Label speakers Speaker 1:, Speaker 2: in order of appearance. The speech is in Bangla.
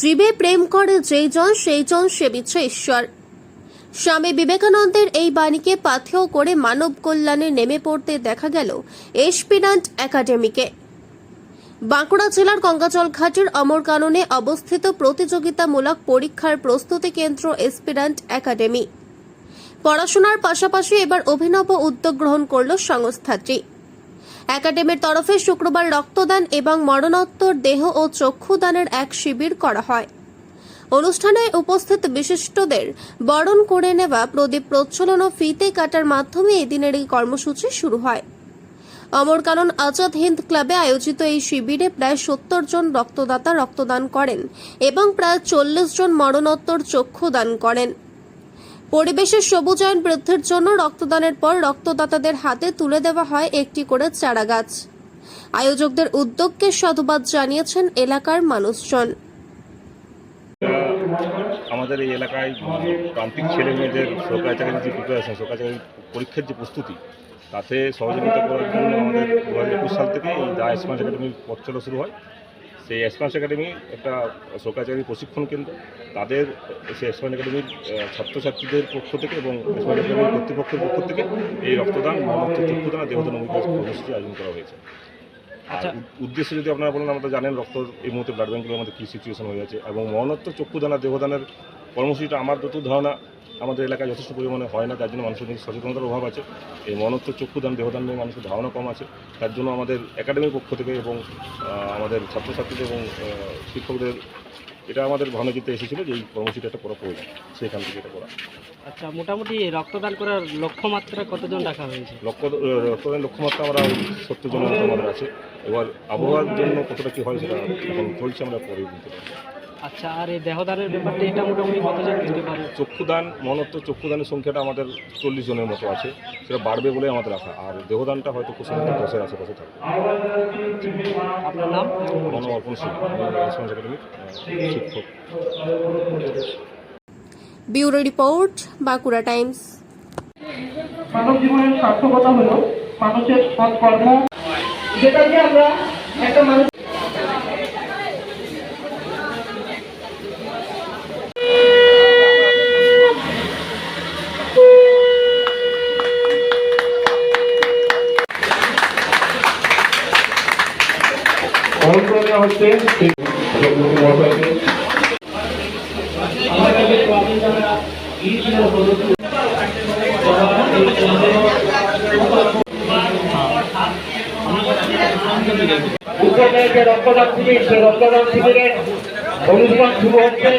Speaker 1: জীবে প্রেম করে যেই জন, সেই জন সেবিচ্ছে ঈশ্বর। স্বামী বিবেকানন্দের এই বাণীকে পাথেয় করে মানব কল্যাণে নেমে পড়তে দেখা গেল এসপিরান্ট একাডেমিকে। বাঁকুড়া জেলার গঙ্গাজল ঘাটের অমর কাননে অবস্থিত প্রতিযোগিতামূলক পরীক্ষার প্রস্তুতি কেন্দ্র এসপিরান্ট একাডেমি। পড়াশোনার পাশাপাশি এবার অভিনব উদ্যোগ গ্রহণ করল সংস্থাটি। একাডেমির তরফে শুক্রবার রক্তদান এবং মরণোত্তর দেহ ও চক্ষুদানের এক শিবির করা হয়। অনুষ্ঠানে উপস্থিত বিশিষ্টদের বরণ করে নেওয়া প্রদীপ প্রজ্বলন ও ফিতে কাটার মাধ্যমে এদিনের এই কর্মসূচি শুরু হয়। অমরকানন আজাদ হিন্দ ক্লাবে আয়োজিত এই শিবিরে প্রায় সত্তর জন রক্তদাতা রক্তদান করেন এবং প্রায় চল্লিশ জন মরণোত্তর চক্ষু দান করেন। পরিবেশের সবুজায়ন বৃদ্ধির জন্য রক্তদানের পর রক্তদাতাদের হাতে তুলে দেওয়া হয় একটি করে চারা গাছ আয়োজকদের উদ্যোগকে সাধুবাদ জানিয়েছেন এলাকার মানুষজন।
Speaker 2: আমাদের এই এলাকায় প্রান্তিক ছেলে মেয়েদের সরকারি চাকরির যে প্রিপারেশন সরকারি চাকরির পরীক্ষার যে প্রস্তুতি, তাতে সহযোগিতা করার জন্য আমাদের দু হাজার একুশ সাল থেকে এই দা এসপান্স একাডেমির পথ চলা শুরু হয়। সেই এসপান্স একাডেমি একটা সরকারি প্রশিক্ষণ কেন্দ্র তাদের সেই এসপান্স একাডেমির ছাত্রছাত্রীদের পক্ষ থেকে এবং একাডেমির কর্তৃপক্ষের পক্ষ থেকে এই রক্তদান মনোত্ব চক্ষুদান দেহদান অভিজ্ঞতা কর্মসূচি আয়োজন করা হয়েছে আর
Speaker 3: আচ্ছা।
Speaker 2: উদ- উদ্দেশ্য যদি আপনারা বলেন আমরা জানেন রক্ত এই মুহূর্তে ব্লাড ব্যাঙ্কগুলোর মধ্যে কী সিচুয়েশন হয়ে আছে এবং মরণোত্তর চক্ষুদান আর দেহদানের কর্মসূচিটা আমার যত ধারণা আমাদের এলাকায় যথেষ্ট পরিমাণে হয় না তার জন্য মানুষের মধ্যে সচেতনতার অভাব আছে। এই মরণোত্তর চক্ষুদান দেহদান নিয়ে মানুষের ধারণা কম আছে। তার জন্য আমাদের একাডেমির পক্ষ থেকে এবং আমাদের ছাত্রছাত্রীদের এবং শিক্ষকদের এটা আমাদের ভাবনাচিতে এসেছিল যে এই কর্মসূচিটা একটা করা প্রয়োজন। সেখান থেকে এটা করা।
Speaker 3: আচ্ছা মোটামুটি রক্তদান করার লক্ষ্যমাত্রা কতজন রাখা হয়েছে?
Speaker 2: লক্ষ্য রক্তদান লক্ষ্যমাত্রা আমরা সত্তর জনের আমাদের আছে। এবার আবহাওয়ার জন্য কতটা কী হয় সেটা এখন চলছে আমরা পরে পারব।
Speaker 3: আচ্ছা আর এই দেহদানের ব্যাপারটা এটা মোটামুটি কতজন দিতে পারে?
Speaker 2: চক্ষুদান মনত্ব চক্ষুদানের সংখ্যাটা আমাদের চল্লিশ জনের মতো আছে। সেটা বাড়বে বলে আমাদের রাখা আর দেহদানটা হয়তো খুব সম্ভবত দশের আশেপাশে থাকবে।
Speaker 3: আপনার নাম?
Speaker 2: মনো অর্পণ সিং একাডেমির শিক্ষক।
Speaker 1: Bureau report Bankura Times.
Speaker 4: মানব জীবনের সার্থকতা হলো মানুষের সৎকর্ম। যেটা দিয়ে আমরা একটা মানুষ রক্তদান শিবির রক্তদান শিবিরে অনুষ্ঠান শুরু হচ্ছে।